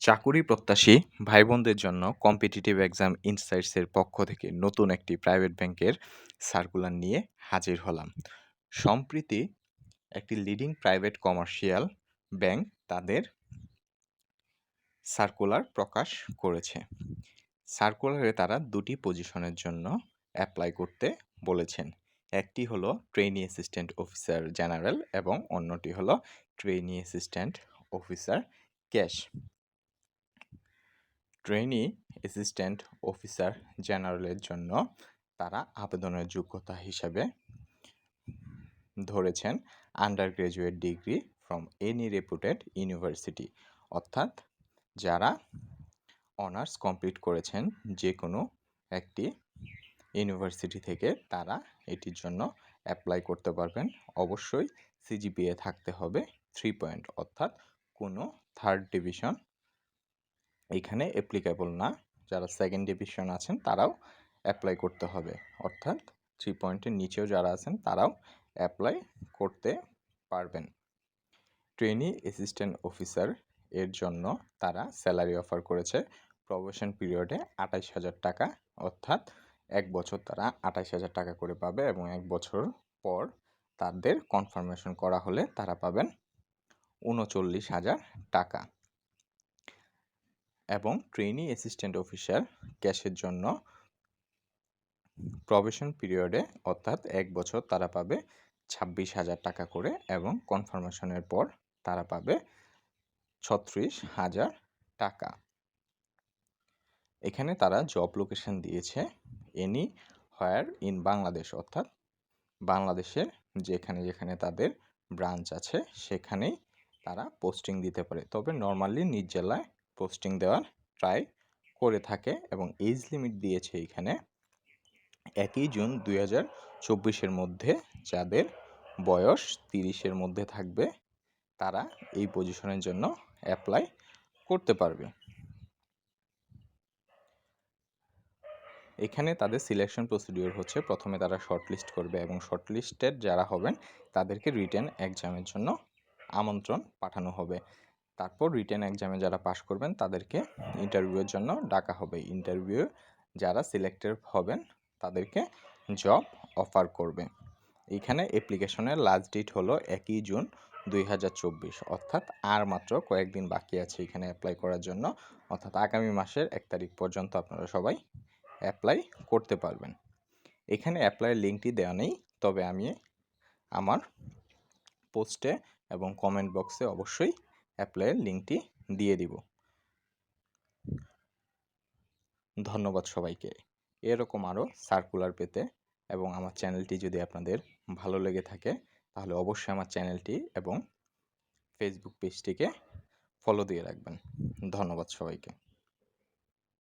চাকুরি প্রত্যাশী ভাই বোনদের জন্য কম্পিটিটিভ এক্সাম ইনসাইটসের পক্ষ থেকে নতুন একটি প্রাইভেট ব্যাংকের সার্কুলার নিয়ে হাজির হলাম। সম্প্রতি একটি লিডিং প্রাইভেট কমার্শিয়াল ব্যাংক তাদের সার্কুলার প্রকাশ করেছে। সার্কুলারে তারা দুটি পজিশনের জন্য অ্যাপ্লাই করতে বলেছেন। একটি হলো ট্রেনি অ্যাসিস্ট্যান্ট অফিসার জেনারেল এবং অন্যটি হলো trainee assistant officer cash trainee assistant officer জেনারেলের জন্য তারা আবেদনের যোগ্যতা হিসাবে ধরেছেন under graduate degree from any reputed university অর্থাৎ যারা অনার্স কমপ্লিট করেছেন যে কোনো একটি ইউনিভার্সিটি থেকে তারা এটির জন্য অ্যাপ্লাই করতে পারবেন। অবশ্যই সিজিপিএ থাকতে হবে থ্রি পয়েন্ট অর্থাৎ কোনো থার্ড ডিভিশন এখানে অ্যাপ্লিকেবল না। যারা সেকেন্ড ডিভিশন আছেন, তারাও অ্যাপ্লাই করতে হবে। অর্থাৎ থ্রি পয়েন্টের নিচেও যারা আছেন, তারাও অ্যাপ্লাই করতে পারবেন। ট্রেনি অ্যাসিস্ট্যান্ট অফিসার এর জন্য তারা স্যালারি অফার করেছে। প্রবেশন পিরিয়ডে আঠাইশ হাজার টাকা। অর্থাৎ এক বছর তারা আঠাইশ হাজার টাকা করে পাবে এবং এক বছর পর তাদের কনফার্মেশন করা হলে তারা পাবেন উনচল্লিশ হাজার টাকা। এবং ট্রেনি অ্যাসিস্ট্যান্ট অফিসার ক্যাশের জন্য প্রবেশন পিরিয়ডে অর্থাৎ এক বছর তারা পাবে ছাব্বিশ হাজার টাকা করে এবং কনফার্মেশনের পর তারা পাবে ছত্রিশ হাজার টাকা। এখানে তারা জব লোকেশন দিয়েছে এনি হোয়ার ইন বাংলাদেশ, অর্থাৎ বাংলাদেশের যেখানে যেখানে তাদের ব্রাঞ্চ আছে সেখানেই তারা পোস্টিং দিতে পারে। তবে নর্মালি নিজ জেলায় পোস্টিং দেওয়ার ট্রাই করে থাকে এবং এজ লিমিট দিয়েছে এখানে। একই জুন দুই হাজার চব্বিশের মধ্যে যাদের বয়স তিরিশের মধ্যে থাকবে, তারা এই পজিশনের জন্য অ্যাপ্লাই করতে পারবে। এখানে তাদের সিলেকশন প্রসিডিওর হচ্ছে প্রথমে তারা শর্টলিস্ট করবে এবং শর্টলিস্টেড যারা হবেন, তাদেরকে রিটেন এক্সামের জন্য আমন্ত্রণ পাঠানো হবে। তারপর রিটেন এক্সামে যারা পাশ করবেন, তাদেরকে ইন্টারভিউয়ের জন্য ডাকা হবে। ইন্টারভিউ যারা সিলেক্টেড হবেন, তাদেরকে জব অফার করবে। এখানে অ্যাপ্লিকেশনের লাস্ট ডেট হলো একই জুন দুই হাজার চব্বিশ। অর্থাৎ আর মাত্র কয়েকদিন বাকি আছে এখানে অ্যাপ্লাই করার জন্য। অর্থাৎ আগামী মাসের এক তারিখ পর্যন্ত আপনারা সবাই অ্যাপ্লাই করতে পারবেন। এখানে অ্যাপ্লাইয়ের লিঙ্কটি দেওয়া নেই, তবে আমি আমার পোস্টে এবং কমেন্ট বক্সে অবশ্যই অ্যাপ্লাইয়ের লিঙ্কটি দিয়ে দিব। ধন্যবাদ সবাইকে। এরকম আরও সার্কুলার পেতে এবং আমার চ্যানেলটি যদি আপনাদের ভালো লেগে থাকে, তাহলে অবশ্যই আমার চ্যানেলটি এবং ফেসবুক পেজটিকে ফলো দিয়ে রাখবেন। ধন্যবাদ সবাইকে।